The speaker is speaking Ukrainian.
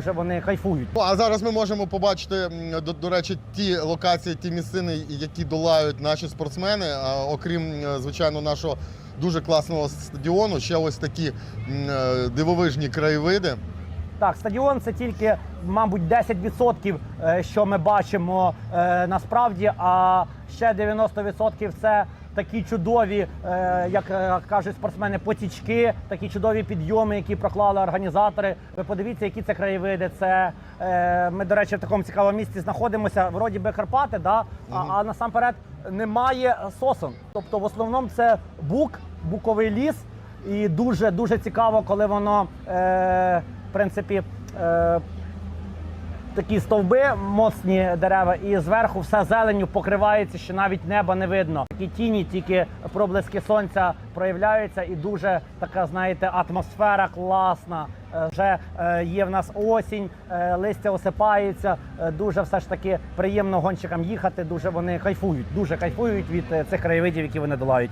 дуже вони кайфують. Ну, а зараз ми можемо побачити, до, до речі, ті локації, ті місцини, які долають наші спортсмени. А, окрім, звичайно, нашого дуже класного стадіону, ще ось такі е, дивовижні краєвиди. Так, стадіон це тільки, мабуть, 10%, е, що ми бачимо е, насправді, а ще 90% це такі чудові, е, як е, кажуть спортсмени, потічки, такі чудові підйоми, які проклали організатори. Ви подивіться, які це краєвиди. Це е, ми, до речі, в такому цікавому місці знаходимося. Вроді би Карпати, да? а, а насамперед немає сосен. Тобто, в основному це бук, буковий ліс. І дуже дуже цікаво, коли воно е, в принципі е, такі стовби, моцні дерева, і зверху все зеленню покривається, що навіть неба не видно. Такі тіні, тільки проблиски сонця проявляються, і дуже така, знаєте, атмосфера класна. Е, Вже е, є в нас осінь, е, листя осипається. Дуже все ж таки приємно гонщикам їхати. Дуже вони кайфують, дуже кайфують від цих краєвидів, які вони долають.